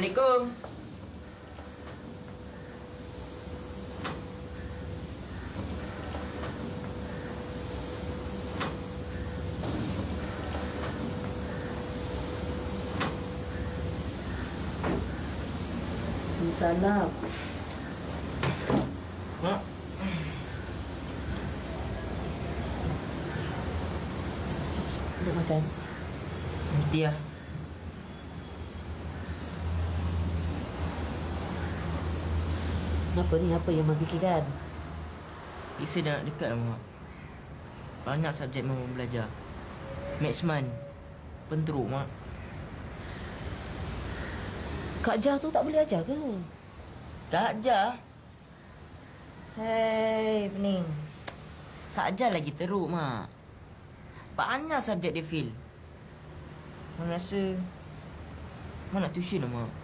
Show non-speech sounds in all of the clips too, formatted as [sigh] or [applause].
Assalamualaikum. Salam. Mak. Nak makan? Nanti lah. Apa ni? Apa yang Mak fikirkan? Isa dah nak dekat lah, Mak. Banyak subjek Mama belajar. Month. Penteruk, Mak. Kak Jah tu tak boleh ajar ke? Tak ajar. Hei, pening. Tak ajar lagi teruk, Mak. Banyak subjek dia fail. Mak rasa... Mak nak tuition lah, Mak.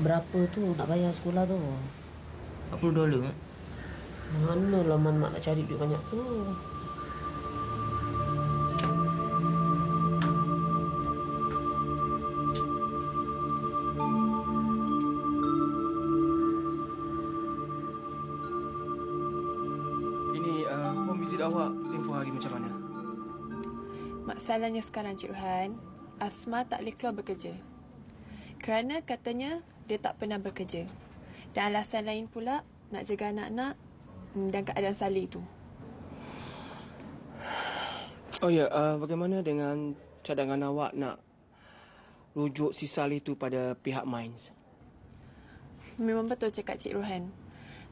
Berapa tu nak bayar sekolah tu? 40 dolar, Mak. Mana lah Man Mak nak cari duit banyak tu? Ini uh, home visit awak tempoh hari macam mana? Masalahnya sekarang Cik Rohan, Asma tak boleh keluar bekerja. Kerana katanya dia tak pernah bekerja. Dan alasan lain pula nak jaga anak-anak mm, dan keadaan Salih itu. Oh ya, uh, bagaimana dengan cadangan awak nak rujuk si Salih tu pada pihak Mines? Memang betul cakap Cik Rohan.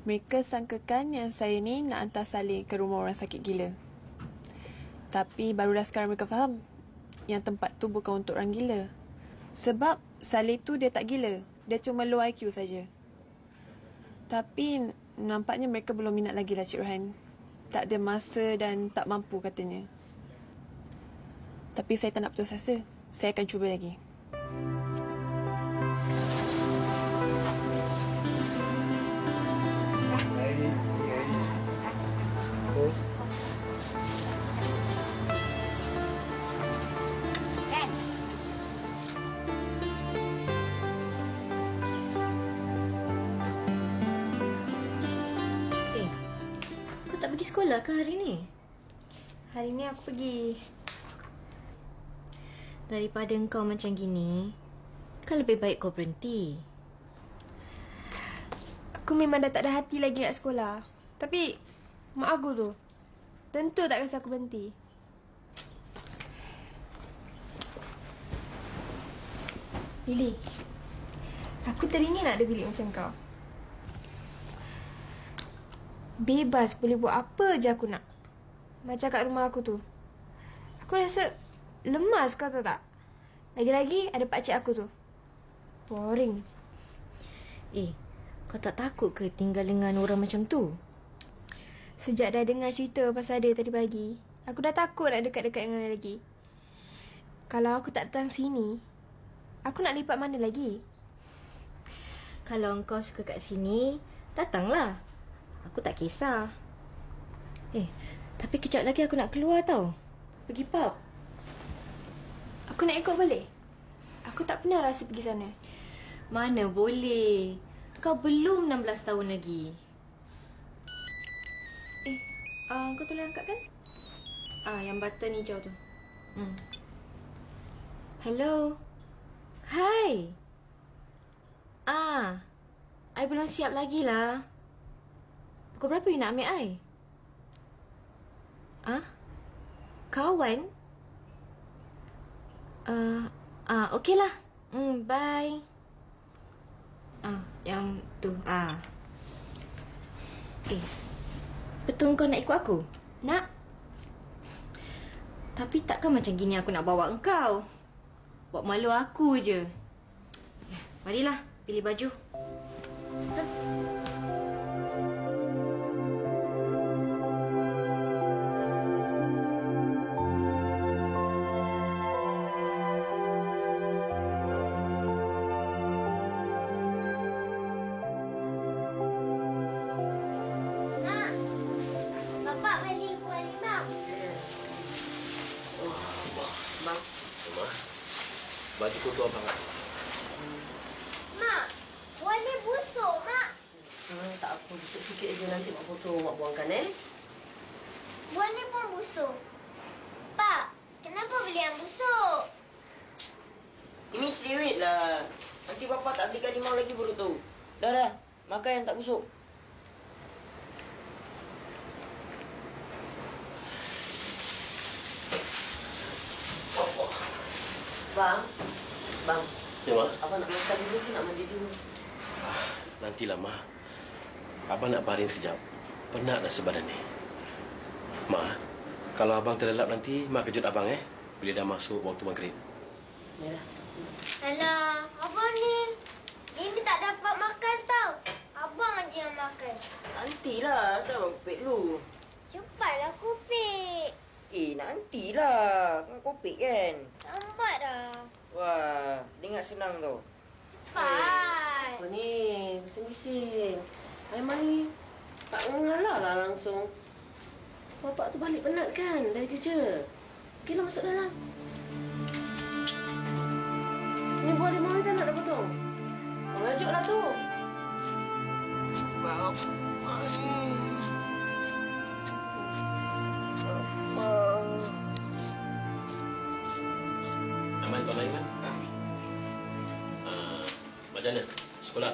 Mereka sangkakan yang saya ni nak hantar Salih ke rumah orang sakit gila. Tapi barulah sekarang mereka faham yang tempat tu bukan untuk orang gila. Sebab Salih tu dia tak gila. Dia cuma low IQ saja. Tapi nampaknya mereka belum minat lagi lah Cik Rohan. Tak ada masa dan tak mampu katanya. Tapi saya tak nak putus asa. Saya akan cuba lagi. Pergi sekolah ke hari ni? Hari ni aku pergi. Daripada engkau macam gini, kan lebih baik kau berhenti. Aku memang dah tak ada hati lagi nak sekolah. Tapi mak aku tu tentu tak kasi aku berhenti. Lily, aku teringin nak ada bilik macam kau. Bebas boleh buat apa je aku nak. Macam kat rumah aku tu. Aku rasa lemas kau tahu tak? Lagi-lagi ada pakcik aku tu. Boring. Eh, kau tak takut ke tinggal dengan orang macam tu? Sejak dah dengar cerita pasal dia tadi pagi, aku dah takut nak dekat-dekat dengan dia lagi. Kalau aku tak datang sini, aku nak lipat mana lagi? Kalau engkau suka kat sini, datanglah. Aku tak kisah. Eh, tapi kejap lagi aku nak keluar tau. Pergi pub. Aku nak ikut boleh? Aku tak pernah rasa pergi sana. Mana boleh. Kau belum 16 tahun lagi. Eh, uh, kau tolong angkat kan? Ah, yang button hijau tu. Hmm. Hello. Hai. Ah. I belum siap lagi lah. Pukul berapa you nak ambil I? Ah? Kawan? Uh, ah, okey lah. Hmm, bye. Ah, yang tu. Ah. Eh, betul kau nak ikut aku? Nak? Tapi takkan macam gini aku nak bawa engkau. Buat malu aku je. Marilah, pilih baju. Nak. Baju kotor abang. Mak, buah ni busuk, Mak. Hmm, tak apa, busuk sikit je nanti mak potong, mak buangkan eh. Buah ni pun busuk. Pak, kenapa beli yang busuk? Ini cerewet lah. Nanti bapa tak belikan limau lagi baru tahu. Dah dah. Makan yang tak busuk. Bang, bang, Ya, Ma. abang nak makan dulu ke nak mandi dulu? Nantilah, Ma. Abang nak baring sekejap. Penat dah sebadan ni. Ma, kalau abang terlelap nanti, Ma kejut abang eh. Bila dah masuk waktu maghrib. Ya dah. Alah, abang ni. Ini tak dapat makan tau. Abang aja yang makan. Nantilah. Asal abang kupik dulu. Cepatlah kupik. Eh, nantilah. Kan kopik kan? Lambat dah. Wah, dengar senang tau. Cepat. Apa ni? Bising-bising. Aiman ni tak mengalah lah langsung. Bapak tu balik penat kan dari kerja. Pergilah masuk dalam. Ni buah limau ni tak nak dah potong. Mengajuk lah tu. Bang. Aman lain kan? Uh, macam mana? Sekolah?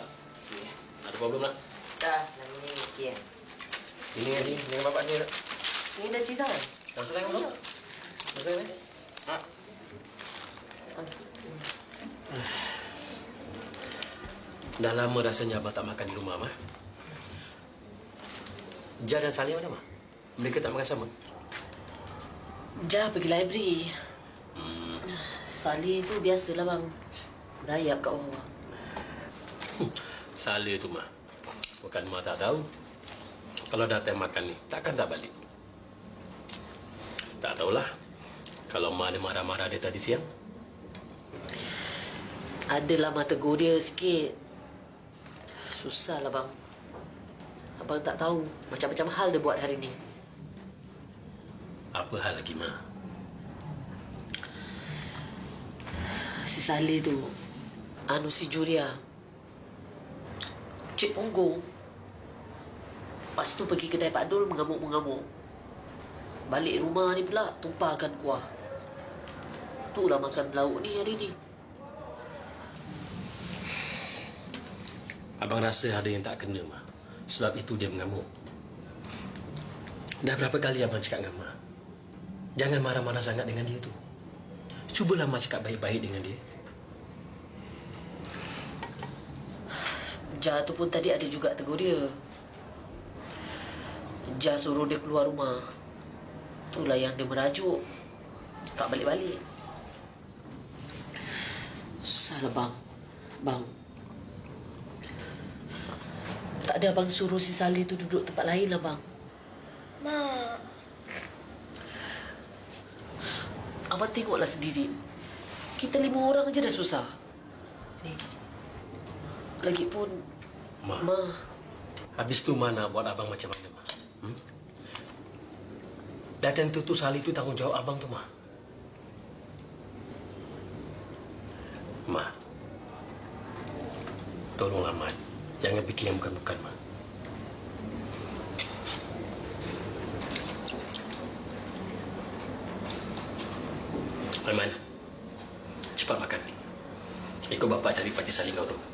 Ada problem tak? Dah, selama ni okey kan? Ini ni, dengan bapak ni tak? Ni dah cerita kan? Dah selesai belum? Selesai ni? Ha? Dah lama rasanya abang tak makan di rumah, Ma. Jah dan Salim mana, Ma? Mereka tak makan sama? Jah pergi library. Salih tu biasalah bang. Berayap kat bawah. [laughs] Salih tu, Ma. Bukan Ma tak tahu. Kalau dah time makan ni, takkan tak balik. Tak tahulah. Kalau Ma ada marah-marah dia tadi siang. Adalah mata tegur dia sikit. Susahlah bang. Abang tak tahu macam-macam hal dia buat hari ni. Apa hal lagi, Ma? Si Salih tu, anu si Juria. Cik Ponggong. Lepas tu pergi kedai Pak Dul mengamuk-mengamuk. Balik rumah ni pula tumpahkan kuah. Itulah makan lauk ni hari ni. Abang rasa ada yang tak kena, Ma. Sebab itu dia mengamuk. Dah berapa kali abang cakap dengan Ma? Jangan marah-marah sangat dengan dia tu. Cubalah Ma cakap baik-baik dengan dia. Jah tu pun tadi ada juga tegur dia. Jah suruh dia keluar rumah. Itulah yang dia merajuk. Tak balik-balik. Salah bang. Bang. Tak ada abang suruh si Salih tu duduk tempat lain lah bang. Mak. Abang tengoklah sendiri. Kita lima orang aja dah susah. Ni. Lagipun, Ma, Ma, habis tu Ma nak buat abang macam mana, Ma? Hmm? Dah tentu tu Salih tu tanggungjawab abang tu, Ma. Ma. Tolonglah, Ma. Jangan fikir yang bukan-bukan, Ma. Aiman, cepat makan. Ikut bapak cari pakcik Salih kau tu.